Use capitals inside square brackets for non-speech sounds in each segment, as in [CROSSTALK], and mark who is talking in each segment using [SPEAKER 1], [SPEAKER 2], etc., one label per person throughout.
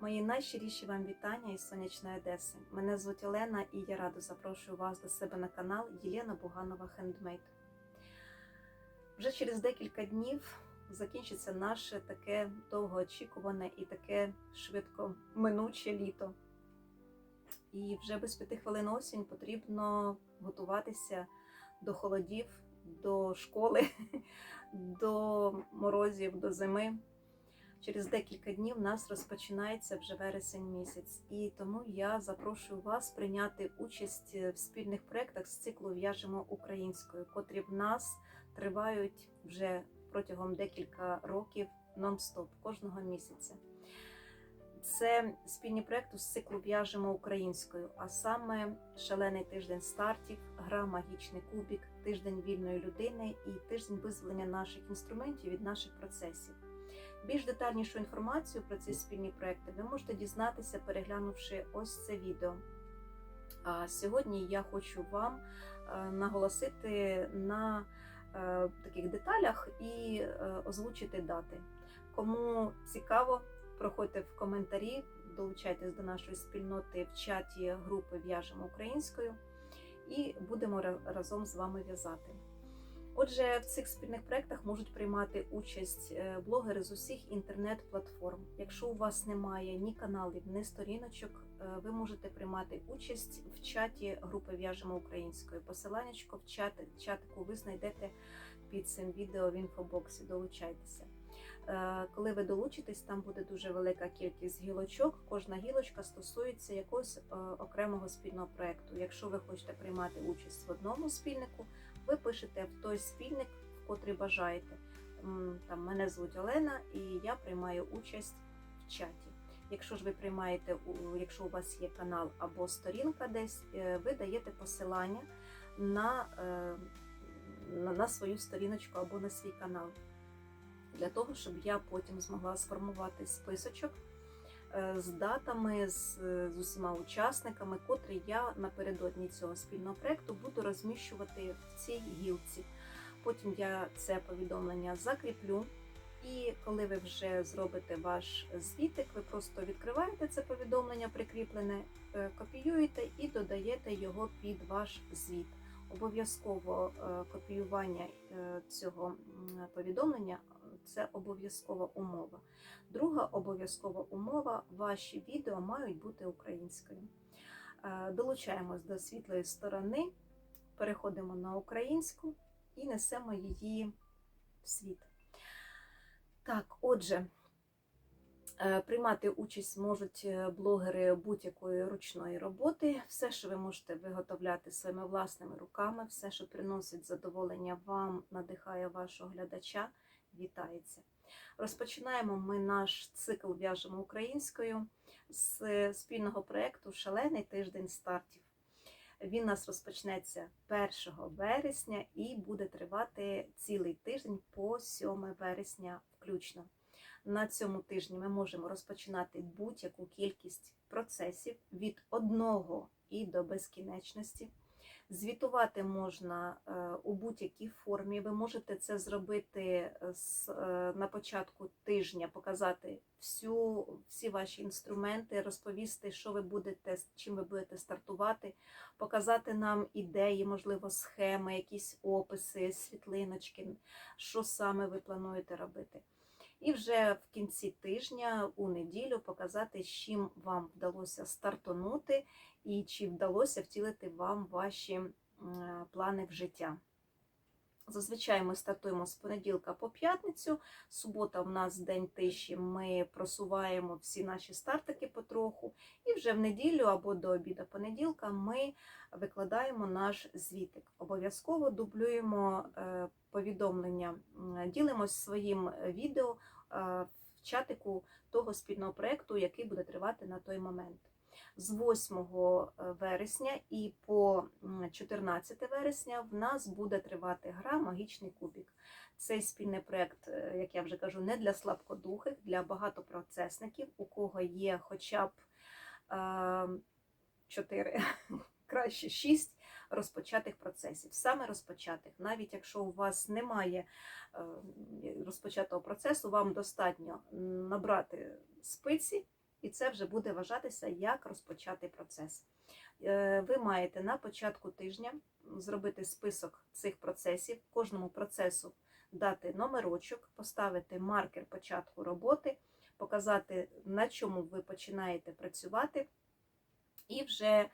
[SPEAKER 1] Мої найщиріші вам вітання із сонячної Одеси. Мене звуть Олена і я радо запрошую вас до себе на канал Єлена Буганова Хендмейд. Вже через декілька днів закінчиться наше таке довгоочікуване і таке швидко минуче літо. І вже без п'яти хвилин осінь потрібно готуватися до холодів, до школи, [LAUGHS] до морозів, до зими. Через декілька днів в нас розпочинається вже вересень місяць, і тому я запрошую вас прийняти участь в спільних проєктах з циклу В'яжемо українською, котрі в нас тривають вже протягом декілька років нон-стоп кожного місяця. Це спільні проєкти з циклу В'яжемо українською, а саме шалений тиждень стартів, гра Магічний кубік, тиждень вільної людини і тиждень визволення наших інструментів від наших процесів. Більш детальнішу інформацію про ці спільні проекти ви можете дізнатися, переглянувши ось це відео. А сьогодні я хочу вам е, наголосити на е, таких деталях і е, озвучити дати. Кому цікаво, проходьте в коментарі, долучайтесь до нашої спільноти в чаті групи В'яжемо українською і будемо разом з вами в'язати. Отже, в цих спільних проєктах можуть приймати участь е, блогери з усіх інтернет-платформ. Якщо у вас немає ні каналів, ні сторіночок, е, ви можете приймати участь в чаті групи В'яжемо українською. Посиланнячко в чат, чатику ви знайдете під цим відео в інфобоксі. Долучайтеся. Е, коли ви долучитесь, там буде дуже велика кількість гілочок. Кожна гілочка стосується якогось окремого спільного проєкту. Якщо ви хочете приймати участь в одному спільнику, ви пишете в той спільник, в котрий бажаєте. Там мене звуть Олена, і я приймаю участь в чаті. Якщо ж ви приймаєте, якщо у вас є канал або сторінка десь, е, ви даєте посилання на, е, на, на свою сторіночку або на свій канал. Для того, щоб я потім змогла сформувати списочок з датами, з, з усіма учасниками, котрі я напередодні цього спільного проєкту буду розміщувати в цій гілці. Потім я це повідомлення закріплю. І коли ви вже зробите ваш звітик, ви просто відкриваєте це повідомлення, прикріплене, е, копіюєте і додаєте його під ваш звіт. Обов'язково е, копіювання цього повідомлення це обов'язкова умова. Друга обов'язкова умова ваші відео мають бути українською. Е, долучаємось до світлої сторони, переходимо на українську і несемо її в світ. Так, отже, е, приймати участь можуть е, блогери будь-якої ручної роботи. Все, що ви можете виготовляти своїми власними руками, все, що приносить задоволення вам, надихає вашого глядача вітається. Розпочинаємо ми наш цикл в'яжемо українською з спільного проєкту Шалений тиждень стартів. Він у нас розпочнеться 1 вересня і буде тривати цілий тиждень по 7 вересня включно. На цьому тижні ми можемо розпочинати будь-яку кількість процесів від одного і до безкінечності. Звітувати можна е, у будь-якій формі. Ви можете це зробити е, на початку тижня, показати всю, всі ваші інструменти, розповісти, що ви будете, чим ви будете стартувати, показати нам ідеї, можливо, схеми, якісь описи, світлиночки, що саме ви плануєте робити. І вже в кінці тижня, у неділю, показати, з чим вам вдалося стартонути і чи вдалося втілити вам ваші плани в життя. Зазвичай ми стартуємо з понеділка по п'ятницю. Субота в нас день тиші, ми просуваємо всі наші стартики потроху. І вже в неділю або до обіду понеділка ми викладаємо наш звітик. Обов'язково дублюємо е, повідомлення, ділимось своїм відео е, в чатику того спільного проєкту, який буде тривати на той момент з 8 е, вересня і по 14 вересня в нас буде тривати гра Магічний кубік. Цей спільний проєкт, е, як я вже кажу, не для слабкодухих, для багатопроцесників, у кого є хоча б 4, е, [LAUGHS] краще 6 розпочатих процесів. Саме розпочатих, навіть якщо у вас немає розпочатого процесу, вам достатньо набрати спиці і це вже буде вважатися як розпочати процес. Е, Ви маєте на початку тижня зробити список цих процесів, кожному процесу дати номерочок, поставити маркер початку роботи, показати, на чому ви починаєте працювати. І вже е,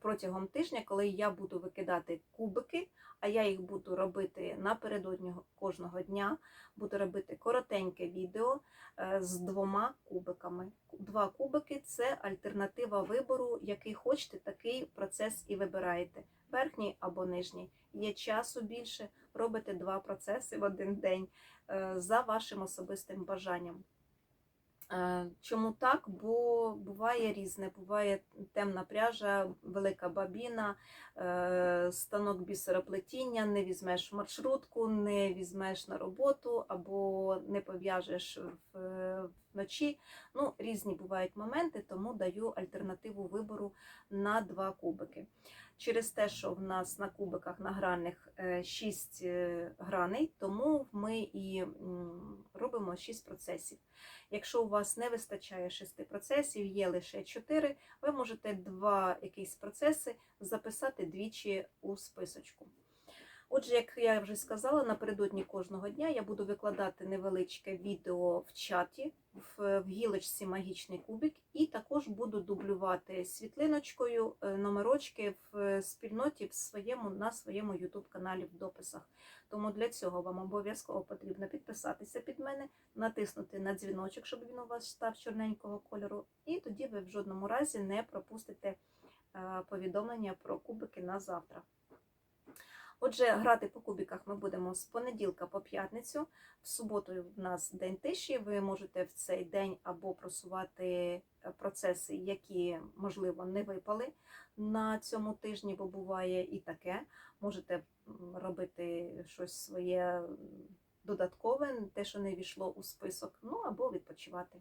[SPEAKER 1] протягом тижня, коли я буду викидати кубики, а я їх буду робити напередодні кожного дня, буду робити коротеньке відео е, з двома кубиками. Два кубики це альтернатива вибору, який хочете, такий процес і вибираєте. Верхній або нижній. Є часу більше, робите два процеси в один день е, за вашим особистим бажанням. Е, Чому так? Бо буває різне. Буває темна пряжа, велика бабіна, е, станок бісероплетіння, не візьмеш маршрутку, не візьмеш на роботу або не пов'яжеш в- вночі. Ну, різні бувають моменти, тому даю альтернативу вибору на два кубики. Через те, що в нас на кубиках на гральних 6 граней, тому ми і робимо 6 процесів. Якщо у вас не вистачає 6 процесів, є лише 4, ви можете два якісь процеси записати двічі у списочку. Отже, як я вже сказала, напередодні кожного дня я буду викладати невеличке відео в чаті в, гілочці Магічний кубик, і також буду дублювати світлиночкою е, номерочки в спільноті в своєму, на своєму YouTube каналі в дописах. Тому для цього вам обов'язково потрібно підписатися під мене, натиснути на дзвіночок, щоб він у вас став чорненького кольору, і тоді ви в жодному разі не пропустите е, повідомлення про кубики на завтра. Отже, грати по кубіках ми будемо з понеділка по п'ятницю. В суботу в нас день тиші. Ви можете в цей день або просувати е, процеси, які, можливо, не випали на цьому тижні, бо буває і таке. Можете робити щось своє додаткове, те, що не війшло у список, ну або відпочивати.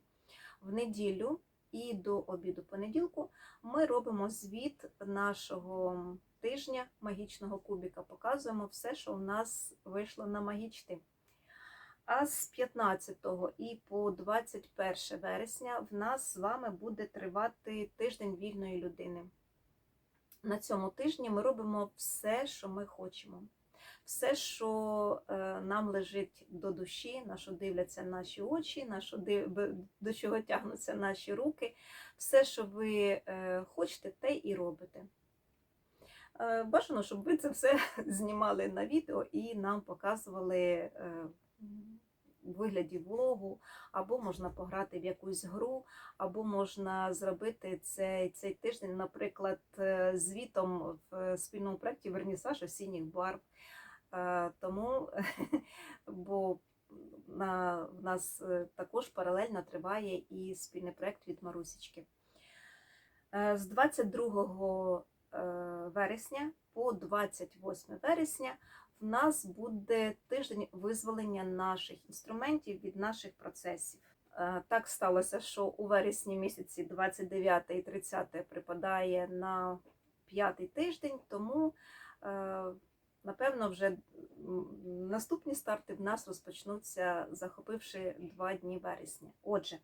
[SPEAKER 1] В неділю і до обіду понеділку ми робимо звіт нашого тижня магічного кубіка. Показуємо все, що у нас вийшло на магічти. А з 15 і по 21 вересня в нас з вами буде тривати тиждень вільної людини. На цьому тижні ми робимо все, що ми хочемо. Все, що е, нам лежить до душі, на що дивляться наші очі, на що див... до чого тягнуться наші руки, все, що ви е, хочете, те і робите. Е, Бажано, щоб ви це все [LAUGHS] знімали на відео і нам показували е, у вигляді влогу, або можна пограти в якусь гру, або можна зробити цей, цей тиждень, наприклад, е, звітом в спільному проєкті Вернісаж осінніх барв. Тому, [LAUGHS] бо на, в нас також паралельно триває і спільний проєкт від Марусічки. З 22 е, вересня по 28 вересня в нас буде тиждень визволення наших інструментів від наших процесів. Е, Так сталося, що у вересні місяці 29 і 30 припадає на п'ятий тиждень, тому е, напевно вже наступні старти в нас розпочнуться, захопивши два дні вересня. Отже,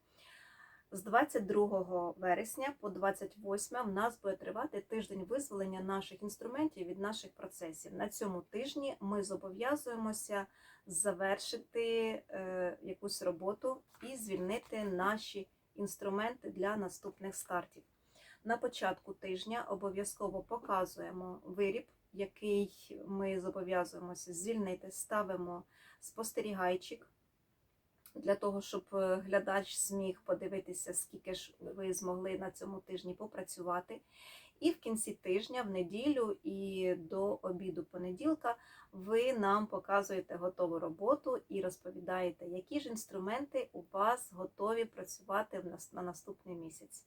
[SPEAKER 1] з 22 вересня по 28 в нас буде тривати тиждень визволення наших інструментів від наших процесів. На цьому тижні ми зобов'язуємося завершити е, якусь роботу і звільнити наші інструменти для наступних стартів. На початку тижня обов'язково показуємо виріб, який ми зобов'язуємося звільнити, ставимо спостерігайчик для того, щоб е, глядач зміг подивитися, скільки ж ви змогли на цьому тижні попрацювати. І в кінці тижня, в неділю і до обіду понеділка, ви нам показуєте готову роботу і розповідаєте, які ж інструменти у вас готові працювати на наступний місяць.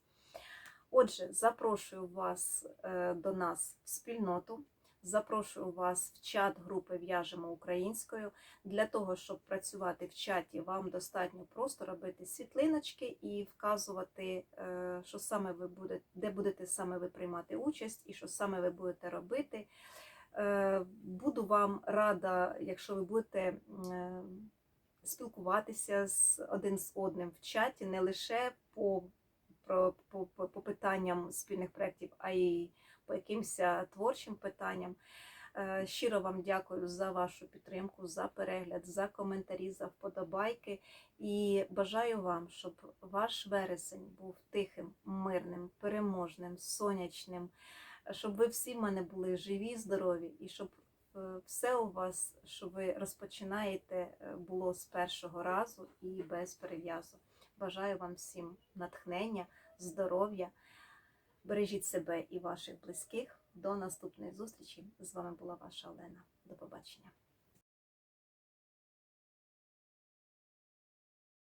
[SPEAKER 1] Отже, запрошую вас е, до нас в спільноту. Запрошую вас в чат групи В'яжемо українською. Для того, щоб працювати в чаті, вам достатньо просто робити світлиночки і вказувати, е, що саме ви будете, де будете саме ви приймати участь і що саме ви будете робити. Е, Буду вам рада, якщо ви будете е, спілкуватися з один з одним в чаті, не лише по про по, по, по питанням спільних проєктів, а й по якимось творчим питанням. Е, Щиро вам дякую за вашу підтримку, за перегляд, за коментарі, за вподобайки. І бажаю вам, щоб ваш вересень був тихим, мирним, переможним, сонячним, щоб ви всі в мене були живі, здорові, і щоб е, все у вас, що ви розпочинаєте, е, було з першого разу і без перев'язу. Бажаю вам всім натхнення, здоров'я. Бережіть себе і ваших близьких. До наступної зустрічі. З вами була ваша Олена. До побачення.